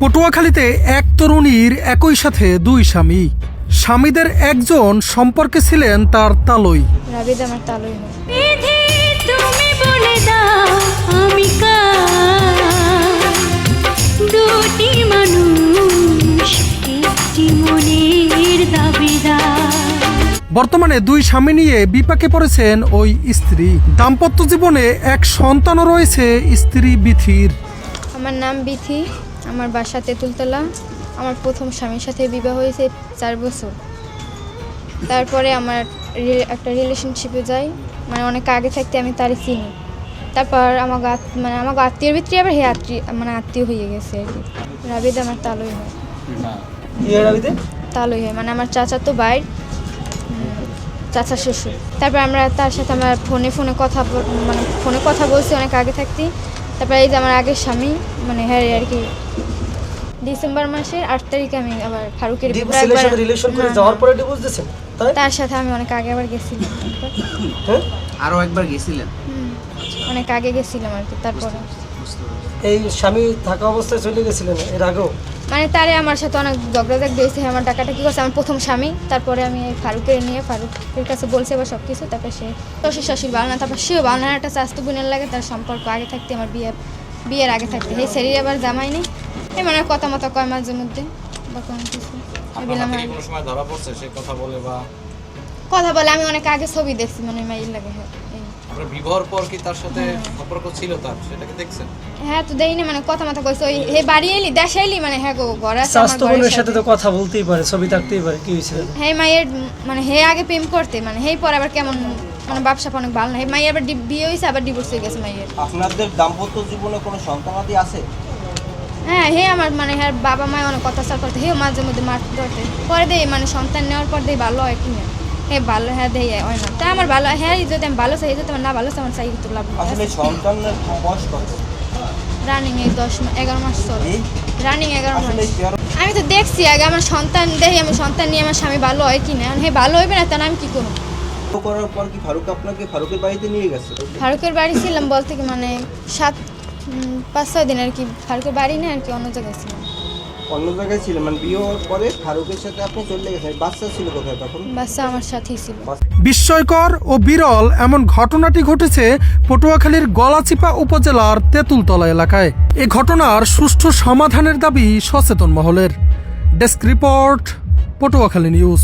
পটুয়াখালীতে এক তরুণীর একই সাথে দুই স্বামী। স্বামীদের একজন সম্পর্কে ছিলেন তার তালই। বর্তমানে দুই স্বামী নিয়ে বিপাকে পড়েছেন ওই স্ত্রী। দাম্পত্য জীবনে এক সন্তানও রয়েছে স্ত্রী বিথির। আমার নাম বিথি। আমার বাসা তেঁতুলতলা আমার প্রথম স্বামীর সাথে বিবাহ হয়েছে চার বছর। তারপরে আমার একটা রিলেশনশিপে যাই। মানে অনেক আগে থাকতে আমি তারই চিনি। তারপর আমাকে মানে আমাকে আত্মীয়ের ভিতরে আবার হে আত্মীয় মানে আত্মীয় হয়ে গেছে আর কি। রাবিদ আমার তালই হয়। তালই হয়। মানে আমার চাচা তো বাইর চাচা শ্বশুর। তারপর আমরা তার সাথে আমার ফোনে ফোনে কথা মানে ফোনে কথা বলছি অনেক আগে থাকতেই। তারপর এই যে আমার আগের স্বামী মানে হ্যাঁ আর কি ডিসেম্বর মাসের আট তারিখে আমি আবার ফারুকের ডিভোর্স রিলেশন রিলেশন করে হ্যাঁ, যাওয়ার পরে ডিভোর্স দিয়েছেন তার সাথে আমি অনেক আগে আবার গেছিলাম আরও হ্যাঁ একবার গেছিলেন? অনেক আগে গেছিলাম আর কি তারপরে। এই স্বামী থাকা অবস্থায় চলে গেছিলেন এর আগেও? মানে তারে আমার সাথে অনেক ঝগড়াঝাগ দিয়েছে আমার টাকাটা কি করছে? আমার প্রথম স্বামী। তারপরে আমি ফারুকের নিয়ে ফারুকের কাছে বলছে এবার সব কিছু তারপর সে শ্বশুর শাশুর ভালো না। তারপর সেও ভালো না। একটা স্বাস্থ্য বোনের লাগে তার সম্পর্ক আগে থাকতে আমার বিয়ে বিয়ের আগে থাকতে। এই শরীরে আবার জামাই নেই। এই মানে কথা মতো কয় মাঝে মধ্যে। বা কোনো কিছু। এই বললাম, আপনার কোনো সময় ধরা পড়ছে? সে কথা বলে বা কথা বলে আমি অনেক আগে ছবি দেখছি মানে মাইল লাগে হ্যাঁ। বিবাহর পর কি তার সাথে সম্পর্ক ছিল তার? সেটাকে দেখছেন? হ্যাঁ তো দেই না মানে কথা মতো কইছে। ওই হে বাড়ি এলি দেশে এলি? মানে হ্যাঁ গো ঘরে আছে স্বাস্থ্য বোনের সাথে সাথে। তো কথা বলতেই পারে ছবি থাকতেই পারে কি হয়েছে? হে মায়ের মানে হে আগে প্রেম করতে মানে হেই পরে আবার কেমন মানে ব্যবসা অনেক ভালো না। হে মাইয়ের আবার বিয়ে হয়েছে আবার ডিভোর্স হয়ে গেছে মাইয়ের আপনাদের দাম্পত্য জীবনে কোনো সন্তানাদি আছে? হ্যাঁ হে আমার মানে হ্যাঁ বাবা মায় অনেক অত্যাচার করতে হে মাঝে মধ্যে মারতে ধরতে পরে দেই মানে সন্তান নেওয়ার পর দেই ভালো হয় কি না? হে ভালো হ্যাঁ দেই হয় না। তাই আমার ভালো হ্যাঁ যদি আমি ভালো চাই যদি আমার না ভালো চাই আমার চাই তো লাভ। আসলে সন্তানের বয়স কত? রানিং এই দশ এগারো মাস চলে। রানিং এগারো মাস। আমি তো দেখছি আগে আমার সন্তান দেখি আমার সন্তান নিয়ে আমার স্বামী ভালো হয় কি না হে ভালো হইবে না তাহলে আমি কি করব? করার পর কি ফারুক আপনাকে ফারুকের বাড়িতে নিয়ে গেছে? ফারুকের বাড়ি ছিলাম বলতে কি মানে সাত পাঁচ ছয় দিন আর কি। ফারুকের বাড়ি না আর কি অন্য জায়গায় ছিলাম। অন্য জায়গায় ছিলেন মানে বিয়ে হওয়ার পরে ফারুকের সাথে আপনি চলে গেছেন বাচ্চা ছিল কোথায় তখন? বাচ্চা আমার সাথেই ছিল। বিস্ময়কর ও বিরল এমন ঘটনাটি ঘটেছে পটুয়াখালীর গলাচিপা উপজেলার তেঁতুলতলা এলাকায়। এ ঘটনার সুষ্ঠু সমাধানের দাবি সচেতন মহলের। Desk report Patuakhali news.